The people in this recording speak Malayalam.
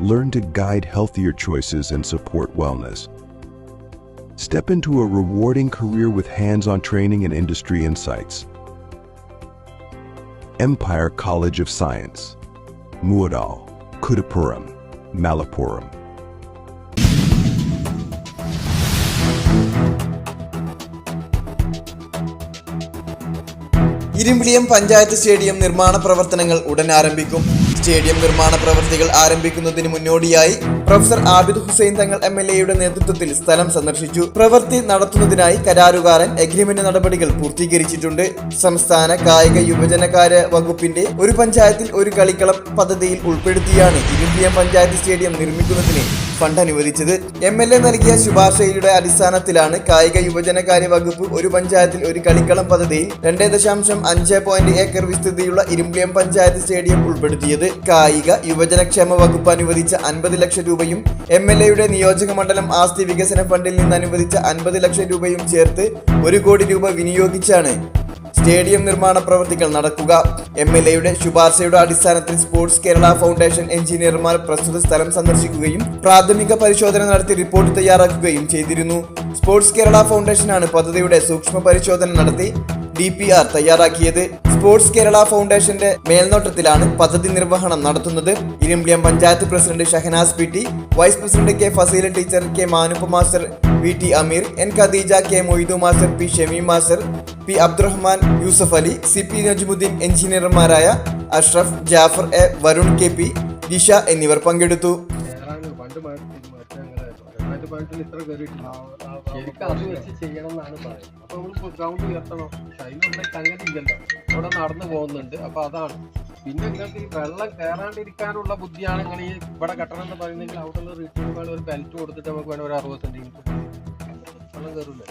Learn to guide healthier choices and support wellness. Step into a rewarding career with hands on training and industry insights. Empire College of Science. Muadal, Kudapuram, Malappuram. Irumbiliyam panchayat stadium നിർമ്മാണ പ്രവർത്തനങ്ങൾ ഉടൻ ആരംഭിക്കും സ്റ്റേഡിയം നിർമ്മാണ പ്രവൃത്തികൾ ആരംഭിക്കുന്നതിന് മുന്നോടിയായി professor Abid Hussain Thangal M L എയുടെ നേതൃത്വത്തിൽ സ്ഥലം സന്ദർശിച്ചു. പ്രവൃത്തി നടത്തുന്നതിനായി കരാറുകാരൻ എഗ്രിമെന്റ് നടപടികൾ പൂർത്തീകരിച്ചിട്ടുണ്ട്. സംസ്ഥാന കായിക യുവജനകാര്യ വകുപ്പിന്റെ ഒരു പഞ്ചായത്തിൽ ഒരു കളിക്കളം പദ്ധതിയിൽ ഉൾപ്പെടുത്തിയാണ് ഇരുമ്പിയം പഞ്ചായത്ത് സ്റ്റേഡിയം നിർമ്മിക്കുന്നതിന് ഫണ്ട് അനുവദിച്ചത്. എം എൽ എ നൽകിയ ശുപാർശയുടെ അടിസ്ഥാനത്തിലാണ് കായിക യുവജനകാര്യ വകുപ്പ് ഒരു പഞ്ചായത്തിൽ ഒരു കളിക്കളം പദ്ധതിയിൽ രണ്ടേ ദശാംശം അഞ്ച് പോയിന്റ് ഏക്കർ വിസ്തൃതിയുള്ള ഇരുമ്പിയം പഞ്ചായത്ത് സ്റ്റേഡിയം ഉൾപ്പെടുത്തിയത്. കായിക യുവജനക്ഷേമ വകുപ്പ് അനുവദിച്ച അൻപത് ലക്ഷം രൂപയും എം എൽ എയുടെ നിയോജക മണ്ഡലം ആസ്തി വികസന ഫണ്ടിൽ നിന്ന് അനുവദിച്ച അൻപത് ലക്ഷം രൂപയും ചേർത്ത് ഒരു കോടി രൂപ വിനിയോഗിച്ചാണ് സ്റ്റേഡിയം നിർമ്മാണ പ്രവൃത്തികൾ നടക്കുക. എം എൽ എയുടെ ശുപാർശയുടെ അടിസ്ഥാനത്തിൽ സ്പോർട്സ് കേരള ഫൗണ്ടേഷൻ എഞ്ചിനീയർമാർ പ്രസ്തുത സ്ഥലം സന്ദർശിക്കുകയും പ്രാഥമിക പരിശോധന നടത്തി റിപ്പോർട്ട് തയ്യാറാക്കുകയും ചെയ്തിരുന്നു. സ്പോർട്സ് കേരള ഫൗണ്ടേഷനാണ് പദ്ധതിയുടെ സൂക്ഷ്മ പരിശോധന നടത്തി ഡി പി ആർ തയ്യാറാക്കിയത്. സ്പോർട്സ് കേരള ഫൗണ്ടേഷന്റെ മേൽനോട്ടത്തിലാണ് പദ്ധതി നിർവഹണം നടത്തുന്നത്. Irumbiliyam panchayat president Shahanas P T vice president K Faseela teacher K Manuppa master V T Ameer N Khadeeja K Moidu master P Shameem master P Abdurahman Yusuf Ali C P Najmudheen എഞ്ചിനീയർമാരായ Ashraf Jafar A Varun K P Disha എന്നിവർ പങ്കെടുത്തു. മറ്റേ ഇത്ര കയറിയിട്ടില്ല ശരിക്കും അത് വെച്ച് ചെയ്യണം എന്നാണ് പറയുന്നത്. അപ്പൊ നമ്മൾ ഗ്രൗണ്ട് ഉയർത്തണം. പക്ഷെ അതിനുള്ള സംഗതി ഇല്ലല്ലോ. നടന്നു പോകുന്നുണ്ട്. അപ്പൊ അതാണ്. പിന്നെ നിങ്ങൾക്ക് ഈ വെള്ളം കയറാണ്ടിരിക്കാനുള്ള ബുദ്ധിയാണ് നിങ്ങൾ ഈ ഇവിടെ കെട്ടണം എന്ന് പറയുന്നെങ്കിൽ അവിടെ ഉള്ള റീറ്റുകൾ ഒരു ബെൽറ്റ് കൊടുത്തിട്ട് നമുക്ക് വേണം ഒരു അറുപത് സെന്റിമീറ്റർ വെള്ളം കയറില്ല